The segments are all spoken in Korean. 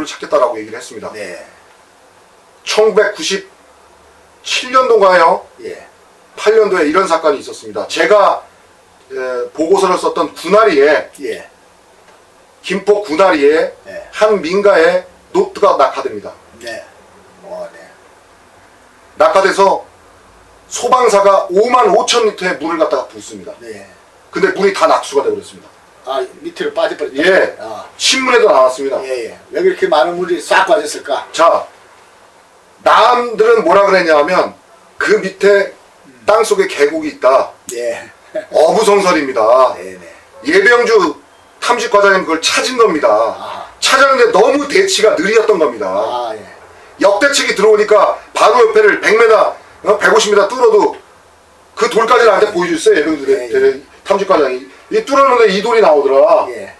땅굴을 찾겠다라고 얘기를 했습니다. 네. 1997년도인가요? 예. 8년도에 이런 사건이 있었습니다. 제가 에, 보고서를 썼던 군아리에 예. 김포 군아리에 네. 한 민가에 노트가 낙하됩니다. 네. 어, 네. 낙하돼서 소방사가 5만 5천 리터의 물을 갖다가 붓습니다. 네. 근데 물이 다 낙수가 되어버렸습니다. 아, 밑으로 빠져버렸다. 예. 아. 신문에도 나왔습니다. 예, 예. 왜 그렇게 많은 물이 싹 빠졌을까? 자, 남들은 뭐라 그랬냐 하면 그 밑에 땅 속에 계곡이 있다. 예. 어부성설입니다. 네, 네. 예병주 탐식과장님 그걸 찾은 겁니다. 아. 찾았는데 너무 대치가 느리었던 겁니다. 아, 예. 역대측이 들어오니까 바로 옆에를 100m, 150m 뚫어도 그 돌까지 나한테 보여줬어요. 예병주 예, 대- 탐식과장이. 이 뚫었는데 이 돌이 나오더라. 예.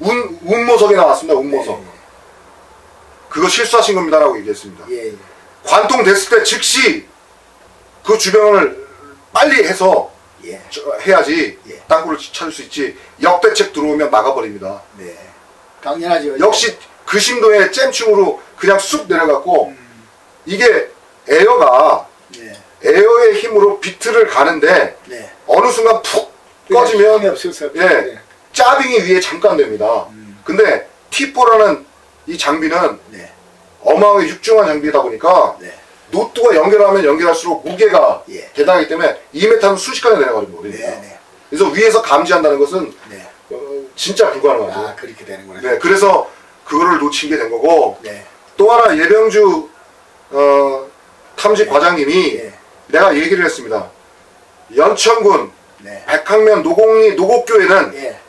운, 운모석에 나왔습니다. 운모석. 예, 그거 실수하신 겁니다라고 얘기했습니다. 예. 예. 관통됐을 때 즉시 그 주변을 빨리 해서 예. 저- 해야지 예. 땅굴을 찾을 수 있지 역대책 들어오면 막아버립니다. 네. 당연하죠. 역시 그 심도의 잼충으로 그냥 쑥 내려갔고 음. 이게 에어가 네. 에어의 힘으로 비트를 가는데 네. 어느 순간 푹 꺼지면. 예 네. 짜빙이 위에 잠깐 됩니다. 음. 근데 T4라는 이 장비는 네. 어마어마하게 육중한 장비다 보니까 네. 노트가 연결하면 연결할수록 무게가 예. 대단하기 때문에 2m는 순식간에 거예요. 네. 네. 그래서 위에서 감지한다는 것은 네. 어, 진짜 불가능하죠. 아, 그렇게 되는구나. 네, 그래서 그거를 놓친 게 된 거고 네. 또 하나 예병주 어, 탐직 과장님이 예. 내가 얘기를 했습니다. 연천군 네. 백학면 노곡리 노곡교회는 예.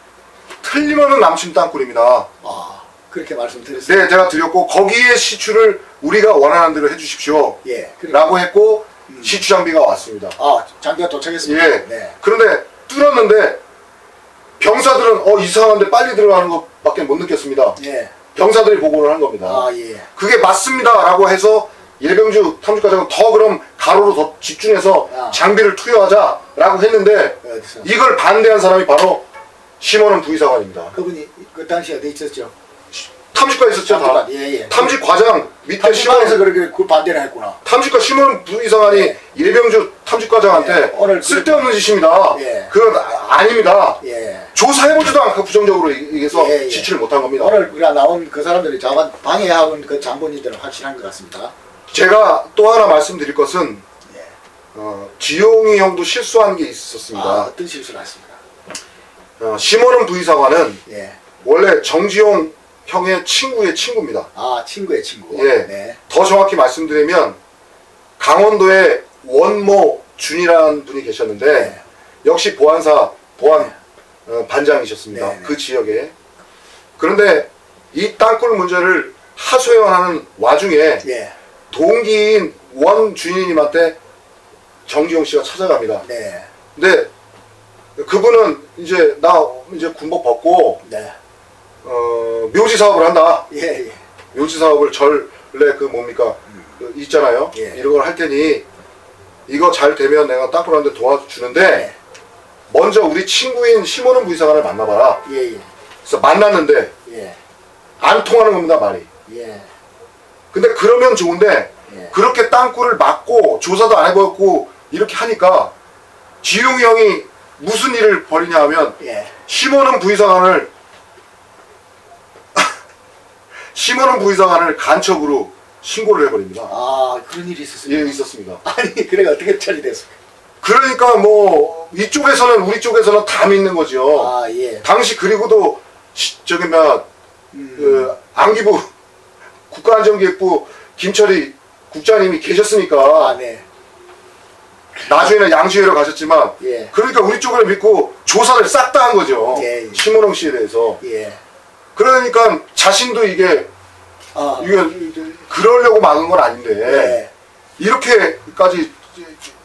틀림없는 남침 땅굴입니다. 아, 그렇게 말씀드렸어요. 네, 제가 드렸고 거기에 시추를 우리가 원하는 대로 해주십시오. 예. 그래. 라고 했고 시추 장비가 왔습니다. 아, 장비가 도착했습니다. 예. 네. 그런데 뚫었는데 병사들은 어 이상한데 빨리 들어가는 것밖에 못 느꼈습니다. 예. 병사들이 보고를 한 겁니다. 아, 예. 그게 맞습니다라고 해서 예병주 탐지과장은 더 그럼 가로로 더 집중해서 아. 장비를 투여하자라고 했는데 어디서? 이걸 반대한 사람이 바로 심원은 부의사관입니다. 그분이 그 당시 어디 있었죠? 탐지과 있었죠 다. 탐지관, 예, 예. 탐지 과장 밑에 탐지관에서 심원 그렇게 그 반대를 했구나. 탐지과 심원 부의사관이 예. 예병주 탐지과장한테 예, 오늘 쓸데없는 짓입니다. 예. 그건 아- 아닙니다. 예. 조사해보지도 않고 부정적으로 얘기해서 예, 예. 지출을 못한 겁니다. 오늘 우리가 나온 그 사람들이 자반 방해하는 그 장본인들은 확실한 것 같습니다. 제가 또 하나 말씀드릴 것은 예. 어, 지용이 형도 실수한 게 있었습니다. 아, 어떤 실수를 했습니까? 어, 심원은 부의사관은 예. 원래 정지용 형의 친구의 친구입니다. 아, 친구의 친구. 예. 네. 더 정확히 말씀드리면 강원도에 원모 준이라는 분이 계셨는데 네. 역시 보안사 보안 어, 반장이셨습니다. 네, 네. 그 지역에. 그런데 이 땅굴 문제를 하소연하는 와중에 예. 동기인 원준이님한테 정지용 씨가 찾아갑니다. 네. 근데 그분은 이제 나 이제 군복 벗고 네. 어, 묘지 사업을 한다. 예, 예. 묘지 사업을 전에 그 뭡니까 그 있잖아요. 예. 이런 걸 할 테니 이거 잘 되면 내가 땅굴하는데 도와주는데 네. 먼저 우리 친구인 심원은 부의사관을 만나봐라. 예, 예. 그래서 만났는데 예. 안 통하는 겁니다 말이. 예. 근데 그러면 좋은데 예. 그렇게 땅굴을 막고 조사도 안 해봤고 이렇게 하니까 지용이 형이 무슨 일을 벌이냐 하면 예. 심원은 부의사관을 심원은 부의사관을 간첩으로 신고를 해버립니다. 아, 그런 일이 있었습니다. 예, 있었습니다. 아니, 그래가 어떻게 처리됐습니까? 그러니까 뭐 이쪽에서는 우리 쪽에서는 다 믿는 거죠. 아, 예. 당시 그리고도 시- 저기 뭐 음. 그 안기부 국가안전기획부 김철희 국장님이 아, 계셨으니까 네. 나중에는 양주회로 가셨지만 예. 그러니까 우리 쪽을 믿고 조사를 싹 다 한 거죠. 예, 예. 심은홍 씨에 대해서. 예. 그러니까 자신도 이게 아, 이게 그러려고 막은 건 아닌데 네. 이렇게까지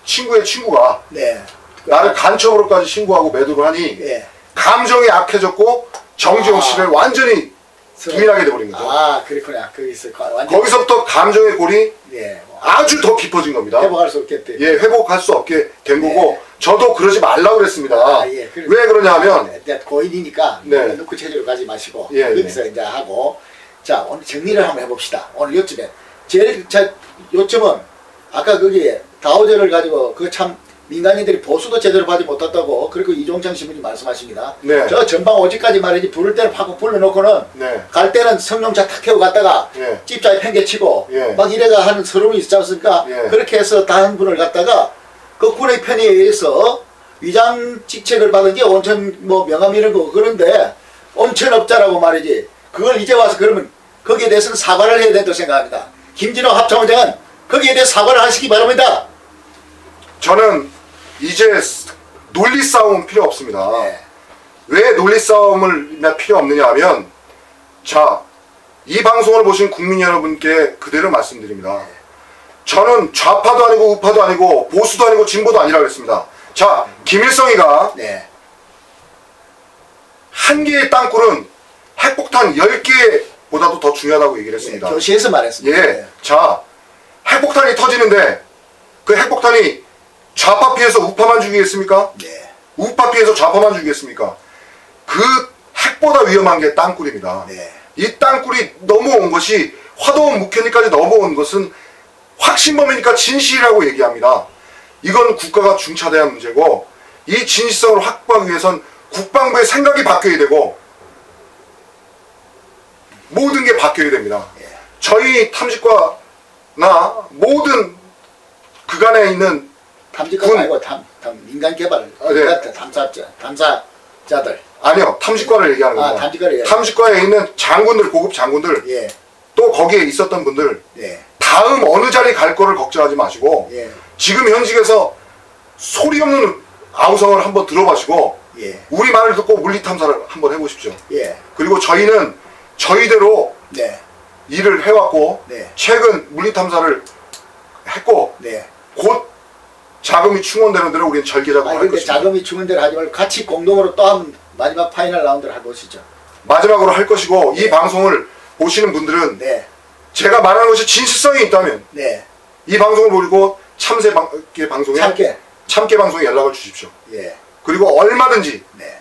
친구의 친구가 네. 나를 간첩으로까지 신고하고 매도를 하니 예. 감정이 악해졌고 정지용 아. 씨를 완전히 부인하게 돼버린 거죠. 아, 그렇구나. 거기서 완전 거기서부터 감정의 골이 예. 뭐 아주 더 깊어진 겁니다. 회복할 수 없겠대. 예, 회복할 수 없게 된 네. 거고 저도 그러지 말라고 그랬습니다. 아, 예. 그래. 왜 그러냐 하면 이제 고인이니까 네. 놓고 체제로 가지 마시고 예, 여기서 이제 하고 자 오늘 정리를 한번 해봅시다. 오늘 요점에 제일 자 요점은 아까 거기에 다우저를 가지고 그참 민간인들이 보수도 제대로 받지 못했다고 그리고 이종창 신부님 말씀하십니다. 네. 저 전방 오지까지 말이지 부를 때는 파고 불러놓고는 네. 갈 때는 성룡차 탁 태워 갔다가 예. 집자에 팽개치고 예. 막 이래가 하는 서름이 있지 않습니까? 예. 그렇게 해서 다른 분을 갖다가 그 군의 편에 의해서 위장 직책을 받은 게 온천 뭐 명함 이런 거 그런데 온천업자라고 말이지 그걸 이제 와서 그러면 거기에 대해서는 사과를 해야 된다고 생각합니다. 김진호 합참원장은 거기에 대해 사과를 하시기 바랍니다. 저는 이제 논리 싸움은 필요 없습니다. 네. 왜 논리 싸움을 필요 없느냐 하면 자, 이 방송을 보신 국민 여러분께 그대로 말씀드립니다. 저는 좌파도 아니고 우파도 아니고 보수도 아니고 진보도 아니라 그랬습니다. 자, 김일성이가 네. 한 개의 땅굴은 핵폭탄 10개보다도 더 중요하다고 얘기를 했습니다. 교시에서 말했습니다. 예. 자, 핵폭탄이 터지는데 그 핵폭탄이 좌파 피해서 우파만 죽이겠습니까? 네. 우파 피해서 좌파만 죽이겠습니까? 그 핵보다 위험한 게 땅굴입니다. 네. 이 땅굴이 넘어온 것이 화도원 묵현이까지 넘어온 것은 확신범이니까 진실이라고 얘기합니다. 이건 국가가 중차대한 문제고 이 진실성을 확보하기 위해선 국방부의 생각이 바뀌어야 되고 모든 게 바뀌어야 됩니다. 예. 저희 탐지과나 모든 그간에 있는 탐지가 군- 말고 탐, 탐 민간 개발 아, 네. 탐사자 탐사자들 아니요 탐지과를 얘기하는 아, 겁니다. 탐지과를 얘기하는 탐지과에 있는 장군들 고급 장군들 예. 또 거기에 있었던 분들 예. 다음 어느 자리 갈 거를 걱정하지 마시고 예. 지금 현직에서 소리 없는 아우성을 한번 들어봐시고 예. 우리 말을 듣고 물리 탐사를 한번 해보십시오. 예. 그리고 저희는 저희대로 네. 일을 해왔고 네. 최근 물리 탐사를 했고 네. 곧 자금이 충원되는 대로 우리는 절개 작업을 아니 할 근데 것입니다. 자금이 죽은 대로 하지 말고 같이 공동으로 또한 마지막 파이널 라운드를 해보시죠. 마지막으로 할 것이고 이 방송을 보시는 분들은 네. 제가 말하는 것이 진실성이 있다면 네. 이 방송을 보고 참새 방, 방송에 참깨. 참깨 방송에 연락을 주십시오. 예. 그리고 얼마든지 네.